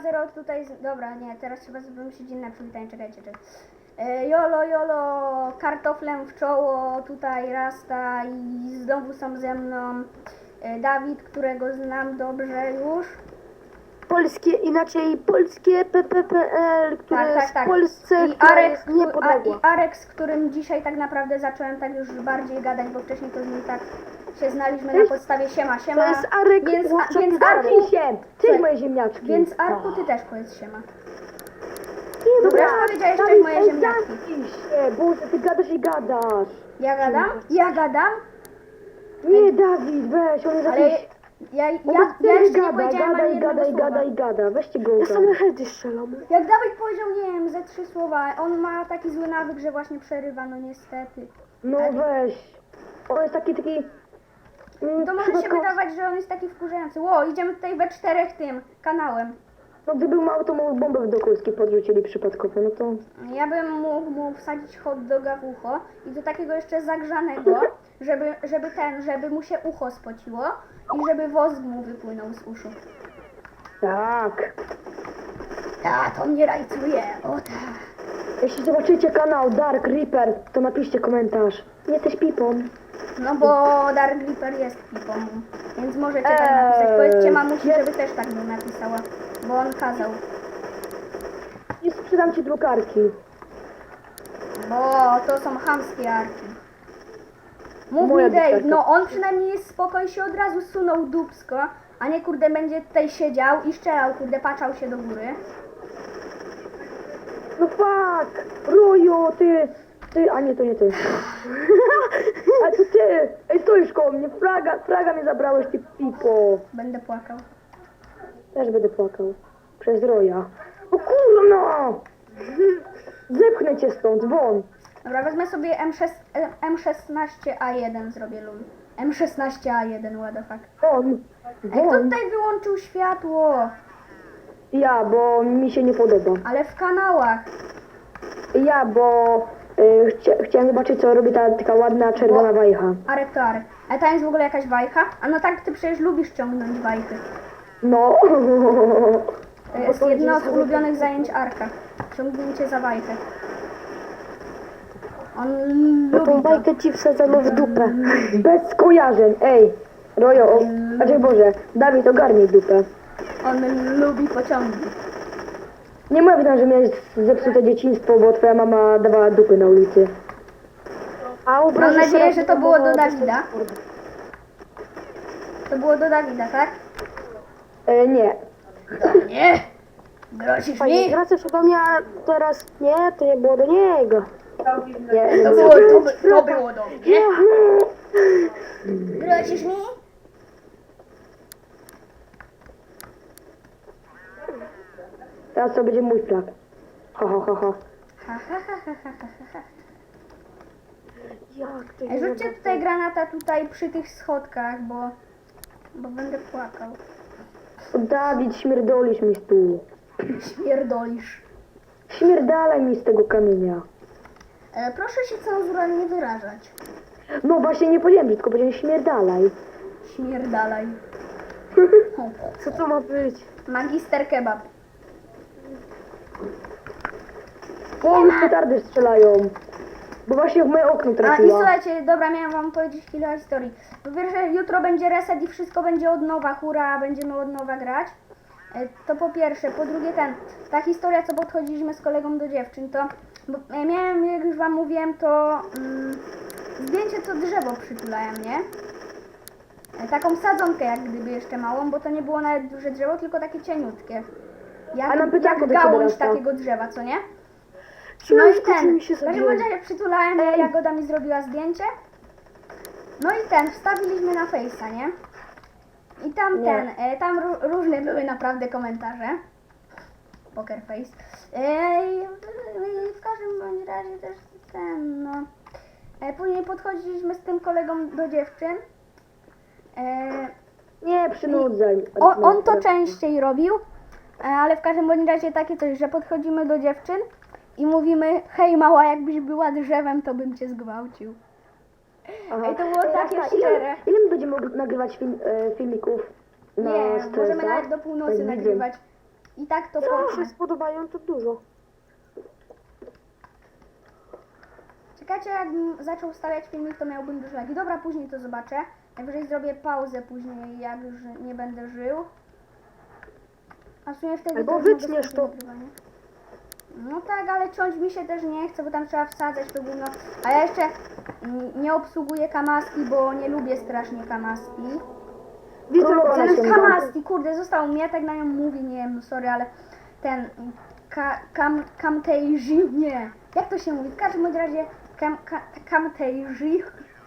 2-0 tutaj, z... dobra, nie, teraz trzeba wymyślić inne przywitanie, czekajcie, czekajcie. Jolo, jolo, kartoflem w czoło, tutaj Rasta i znowu są ze mną e, Dawid, którego znam dobrze już. Polskie, inaczej polskie PPPL, które Tak, tak, jest tak. w Polsce, I Arek, niepodległa. I Arek, z którym dzisiaj tak naprawdę zacząłem tak już bardziej gadać, bo wcześniej to z nim tak się znaliśmy na podstawie siema, siema. To jest Arek więc, a, więc Arku, się. Cześć moje ziemniaczki. więc Arku ty też powiedz siema. Nie, Dobra, już powiedziałeś cześć moje zamknij się, Boże, ty gadasz i gadasz. Ja gadam? Ja gadam? Nie, Dawid, weź, on jest Ale jakiś... ja, ja, ja, ja jeszcze nie gada, powiedziałem gada ani i jednego gada i słowa. gada i gada, weźcie go. Ja same heady strzelam. Jak Dawid powiedział, nie wiem, ze trzy słowa, on ma taki zły nawyk, że właśnie przerywa, no niestety. No weź. On jest taki, taki... mm, To może się wydawać, że on jest taki wkurzający. Ło, idziemy tutaj we czterech tym kanałem. No gdyby mało, to mu bombę do Kulski podrzucili przypadkowo, no to... Ja bym mógł mu wsadzić hot doga w ucho i to takiego jeszcze zagrzanego, żeby, żeby ten, żeby mu się ucho spociło i żeby wosk mu wypłynął z uszu. Tak. Ta, to mnie rajcuje, o tak. Jeśli zobaczycie kanał Dark Reaper, to napiszcie komentarz. Jesteś pipą. No bo Dark Reaper jest pipą, więc możecie tak Eee, napisać. Powiedzcie mamusi, żeby też tak bym napisała, bo on kazał. I sprzedam ci drukarki. Bo to są chamskie arki. Mów Moja mi Dave, no on przynajmniej jest spoko i się od razu sunął dupsko, a nie kurde będzie tutaj siedział i szczelał, kurde patrzał się do góry. No fuck! Roju, ty! Ty, a nie, to nie ty. A to ty! Ej, stoisz koło mnie, fraga, fraga mnie zabrałeś, ty pipo. Będę płakał. Też będę płakał. Przez Roja. O kurno! Zepchnę cię stąd, won. Dobra, wezmę sobie M6, e, M16A1 zrobię lul. M16A1, what the fuck. Won. Ej, kto Won. tutaj wyłączył światło? Ja, bo mi się nie podoba. Ale w kanałach. Ja, bo y, chcia, chciałem zobaczyć, co robi ta taka ładna czerwona wajcha. Arek to Arek. A tam jest w ogóle jakaś wajcha? A no tak, ty przecież lubisz ciągnąć wajchy. No. To jest jedno z ulubionych zajęć Arka. Ciągnięcie za wajchę. On No lubi Tą to. bajkę ci wsadzamy w dupę. Bez skojarzeń, ej. Rojo, o, znaczy Boże, Dawid, ogarnij dupę. On lubi pociągi. Nie mówię tam, że miałeś zepsute dzieciństwo, bo twoja mama dawała dupy na ulicy. A Mam obrażę nadzieję, się że to było do bo- Dawida. To było do Dawida, tak? E, nie. Nie. Grosisz Panie, mi? wracasz chyba mnie teraz... Nie, to nie było do niego. Nie, To nie. było, to, by- to było do mnie. Grosisz mi? Teraz to będzie mój flag. Ha, ha, ha, ha, ha, ha, ha. Jak ty Ej, Rzućcie tutaj granata tutaj przy tych schodkach, bo, bo będę płakał. Dawid, śmierdolisz mi tu. Śmierdolisz. Śmierdalaj mi z tego kamienia. E, proszę się cenzuralnie nie wyrażać. No właśnie nie powiedziałem brzydko, powiedziałem śmierdalaj. Śmierdalaj. Co to ma być? Magister kebab. O, już petardy strzelają. Bo właśnie w moje okno A i trafiła. słuchajcie, dobra, miałam wam powiedzieć kilka historii. Po pierwsze, jutro będzie reset i wszystko będzie od nowa, hura, będziemy od nowa grać. E, To po pierwsze. Po drugie ten, ta historia, co podchodziliśmy z kolegą do dziewczyn, to bo e, miałem, jak już wam mówiłem, to mm, zdjęcie, co drzewo przytulałem, nie? E, Taką sadzonkę jak gdyby jeszcze małą, bo to nie było nawet duże drzewo, tylko takie cieniutkie. Jak, A jak do ciebie gałąź dostał. takiego drzewa, co nie? No No i ten. mi się w każdym zabiło. razie przytulałem, Ej. Jagoda mi zrobiła zdjęcie. No i ten, wstawiliśmy na Face'a, nie? I tam Nie. ten, e, tam ró- różne były naprawdę komentarze. Poker face. Ej, i w każdym bądź razie też ten, no. E, później podchodziliśmy z tym kolegą do dziewczyn. E, Nie, przynudzaj. on, on to częściej robił, e, ale w każdym bądź razie takie coś, że podchodzimy do dziewczyn i mówimy, hej mała, jakbyś była drzewem, to bym cię zgwałcił. Aha. Ej, to było takie Asta, szczere. Ile, ile my będziemy mogli nagrywać film, e, filmików na Nie, Stresa? możemy nawet do północy Tak, nagrywać. I tak to Co pocznę. się spodobają, to dużo. Czekajcie, jakbym zaczął stawiać filmik, to miałbym dużo lagi. Dobra, później to zobaczę. Najwyżej zrobię pauzę później, jak już nie będę żył. A w sumie wtedy Albo też mogę wytniesz sobie to. nagrywanie. No tak, ale ciąć mi się też nie chce, bo tam trzeba wsadzać to gówno. A ja jeszcze mm, nie obsługuję kamaski, bo nie lubię strasznie kamaski. Widzę, ale się Ten kurde, został mi, ja tak na nią mówię, nie wiem, sorry, ale ten ka, kam, kamtejży, nie. Jak to się mówi? W każdym bądź razie kam, ka, kamtejży.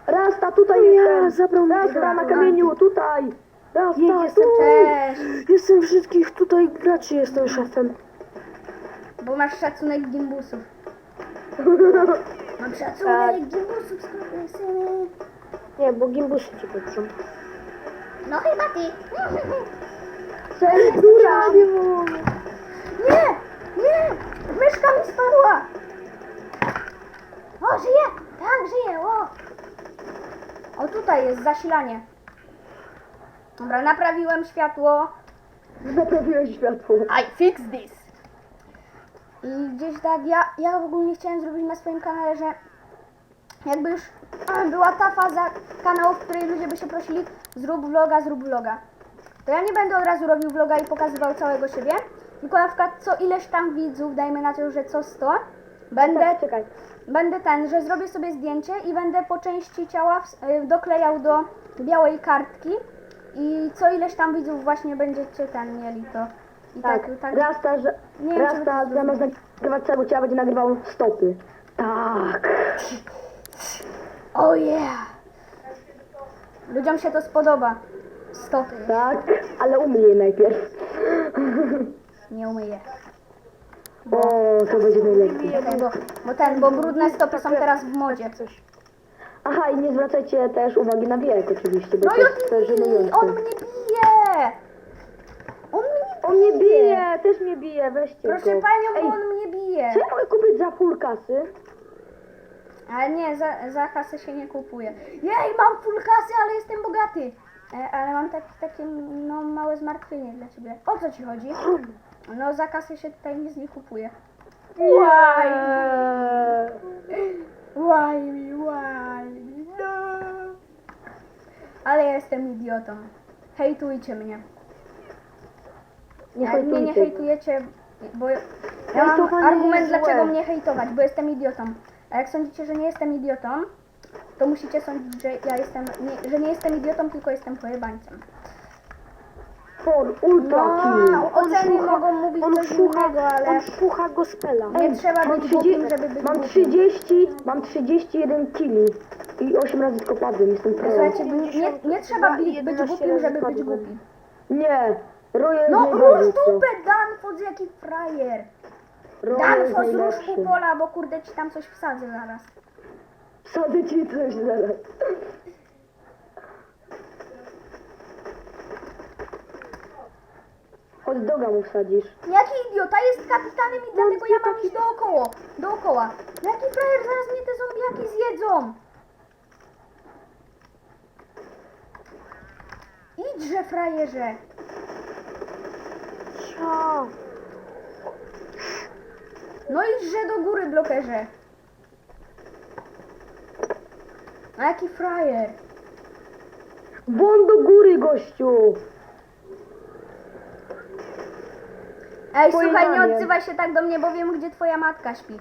Rasta, tutaj Ja, jestem. zabrał mnie Rasta na kamieniu, tutaj. Rasta, jestem tu. Cześć! Jestem wszystkich tutaj graczy, jestem szefem. Bo masz szacunek gimbusów. Mam Tak. szacunek gimbusów, syny. Nie, bo gimbusy ci patrzą. No chyba ty. Cześć, duża. Nie! Nie! Myszka mi spadła! O, żyje! Tak, żyje, o! O, tutaj jest zasilanie. Dobra, naprawiłem światło. Naprawiłeś światło. I fix this. I gdzieś tak, ja, ja ogólnie chciałem zrobić na swoim kanale, że jakby już a, była ta faza kanału, w której ludzie by się prosili zrób vloga, zrób vloga. To ja nie będę od razu robił vloga i pokazywał całego siebie, tylko na przykład co ileś tam widzów, dajmy na to, że co 100, będę, Tak, czekaj. będę ten, że zrobię sobie zdjęcie i będę po części ciała ws- y, doklejał do białej kartki i co ileś tam widzów właśnie będziecie ten mieli to. I Tak, tak, tak. Rasta, że, Nie wiem, czy Rasta to zamiast nagrywać całego ciała będzie nagrywał stopy. Tak. Oh yeah! Ludziom się to spodoba. Stopy. Tak, ale umyj je najpierw. Nie umyję. O, to będzie najlepiej. Bo, bo ten, bo brudne stopy są teraz w modzie. Coś. Aha, i nie zwracajcie też uwagi na wiek oczywiście, bo No to i jest też żenujące. on mnie bije! On mnie On mnie bije, też mnie bije, weźcie Proszę go. panią, Ej, bo on mnie bije. co ja mogę kupić za full kasy? Ale nie, za, za kasę się nie kupuje. Jej, mam full kasy, ale jestem bogaty. E, ale mam tak, takie no, małe zmartwienie dla ciebie. O co ci chodzi? No za kasę się tutaj nic nie kupuje. Why me, why me, no. Ale ja jestem idiotą. Hejtujcie mnie. Nie Ale mnie nie hejtujecie, bo ja mam Hejtowanie argument jest dlaczego złe. mnie hejtować, bo jestem idiotą. A jak sądzicie, że nie jestem idiotą, to musicie sądzić, że ja jestem, nie, że nie jestem idiotą, tylko jestem pojebańcem. For ultra kill. No, oceny mogą mówić On coś innego, ale on słucha gospela. nie trzeba mam być głupim, 30 żeby być Mam głupim. 30, mam 31 kili i 8 razy tylko padłem, jestem pro. Słuchajcie, nie, nie trzeba być, być 11 głupim, razy żeby być padłem. głupi. Nie, Royal No jest rusz najbardziej pro. dupę, Danford, jaki frajer. Royal jest Danford, rusz najlepszy. pół pola, bo kurde ci tam coś wsadzę zaraz. Wsadzę ci coś zaraz. Chodź doga mu wsadzisz. Jaki idiota jest kapitanem i dlatego ja mam iść dookoła. Dookoła. Jaki frajer, zaraz mnie te zombiaki zjedzą. Idźże, frajerze. Cia. No idźże do góry, blokerze. A jaki frajer. Won do góry, gościu! Ej, Twoje słuchaj, nie mamie. odzywaj się tak do mnie, bo wiem, gdzie twoja matka śpi.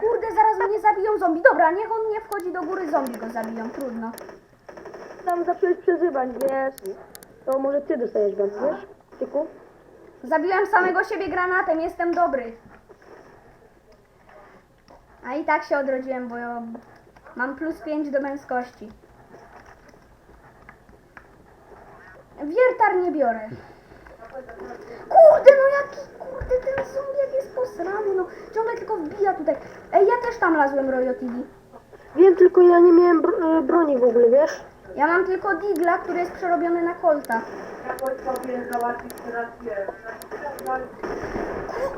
Kurde, zaraz mnie zabiją zombie. Dobra, niech on nie wchodzi do góry, zombie go zabiją, trudno. Tam zacząłeś przezywać, wiesz? To może ty dostajesz ban, wiesz? Tyku? Zabiłem samego siebie granatem, jestem dobry. A i tak się odrodziłem, bo ja mam plus 5 do męskości. Wiertar nie biorę. Kurde, no jaki, kurde, ten zombiak jest posrany, no. Ciągle tylko wbija tutaj. Ej, ja też tam lazłem, Royo TV. Wiem, tylko ja nie miałem bro y, broni w ogóle, wiesz? Ja mam tylko Digla, który jest przerobiony na Colta.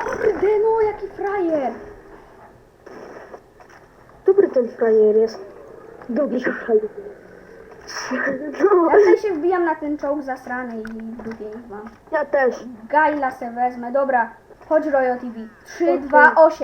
Kurde, no jaki frajer. Dobry ten frajer jest. Dobry się przejdzie. No, Ja tutaj się wbijam na ten czołg zasrany i drugie ich mam. ja też. Gaila se wezmę, dobra. Chodź Royo TV. 3, 2, 8.